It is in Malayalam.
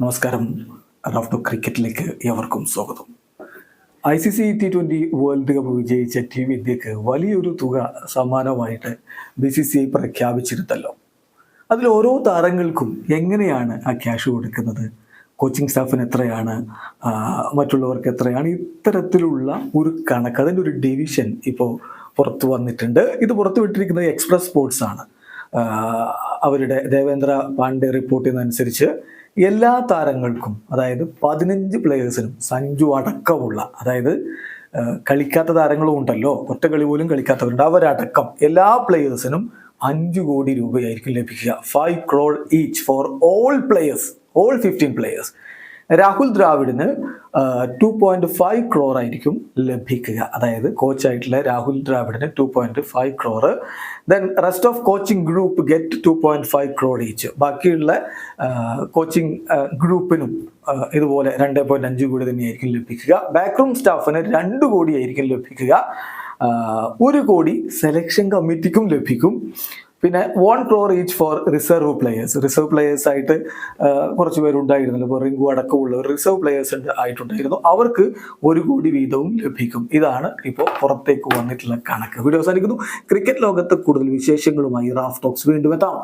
നമസ്കാരം. റാഫ്റ്റോ ക്രിക്കറ്റിലേക്ക് ഏവർക്കും സ്വാഗതം. I C C T twenty world cup വിജയിച്ച ടീം ഇന്ത്യയ്ക്ക് വലിയൊരു തുക സമ്മാനമായിട്ട് ബി സി സി ഐ പ്രഖ്യാപിച്ചിരുന്നല്ലോ. അതിൽ ഓരോ താരങ്ങൾക്കും എങ്ങനെയാണ് ആ ക്യാഷ് കൊടുക്കുന്നത്? കോച്ചിങ് സ്റ്റാഫിന് എത്രയാണ്? മറ്റുള്ളവർക്ക് എത്രയാണ്? ഇത്തരത്തിലുള്ള ഒരു കണക്ക് അതിന്റെ ഒരു ഡിവിഷൻ ഇപ്പോൾ പുറത്തു വന്നിട്ടുണ്ട്. ഇത് പുറത്തു വിട്ടിരിക്കുന്നത് എക്സ്പ്രസ് സ്പോർട്സ് ആണ്. അവരുടെ ദേവേന്ദ്ര പാണ്ഡെ റിപ്പോർട്ട് ചെയ്യുന്നതനുസരിച്ച് എല്ലാ താരങ്ങൾക്കും അതായത് പതിനഞ്ച് പ്ലെയേഴ്സിനും സഞ്ജു അടക്കമുള്ള അതായത് കളിക്കാത്ത താരങ്ങളും ഉണ്ടല്ലോ ഒറ്റ കളി പോലും കളിക്കാത്തവരുണ്ട്. അവരടക്കം എല്ലാ പ്ലെയേഴ്സിനും അഞ്ച് കോടി രൂപയായിരിക്കും ലഭിക്കുക. Five crore each for all players all fifteen players Rahul ദ്രാവിഡിന് two point five crore ആയിരിക്കും ലഭിക്കുക. അതായത് കോച്ചായിട്ടുള്ള Rahul ദ്രാവിഡിന് two point five crore then rest of coaching group get two point five crore each ബാക്കിയുള്ള കോച്ചിങ് ഗ്രൂപ്പിനും ഇതുപോലെ രണ്ട് പോയിന്റ് അഞ്ച് കോടി തന്നെയായിരിക്കും ലഭിക്കുക. ബാക്ക്റൂം സ്റ്റാഫിന് രണ്ട് കോടിയായിരിക്കും ലഭിക്കുക. ഒരു കോടി സെലക്ഷൻ കമ്മിറ്റിക്കും ലഭിക്കും. പിന്നെ one crore each for reserve players reserve players ആയിട്ട് കുറച്ച് പേരുണ്ടായിരുന്നല്ലോ. ഇപ്പോൾ റിങ്കു അടക്കമുള്ള റിസർവ് പ്ലേയേഴ്സ് ഉണ്ട് ആയിട്ടുണ്ടായിരുന്നു. അവർക്ക് ഒരു കോടി വീതവും ലഭിക്കും. ഇതാണ് ഇപ്പോൾ പുറത്തേക്ക് വന്നിട്ടുള്ള കണക്ക്. വീഡിയോ അവസാനിക്കുന്നു. ക്രിക്കറ്റ് ലോകത്ത് കൂടുതൽ വിശേഷങ്ങളുമായി റാഫ് ടോക്സ് വീണ്ടും എത്താം.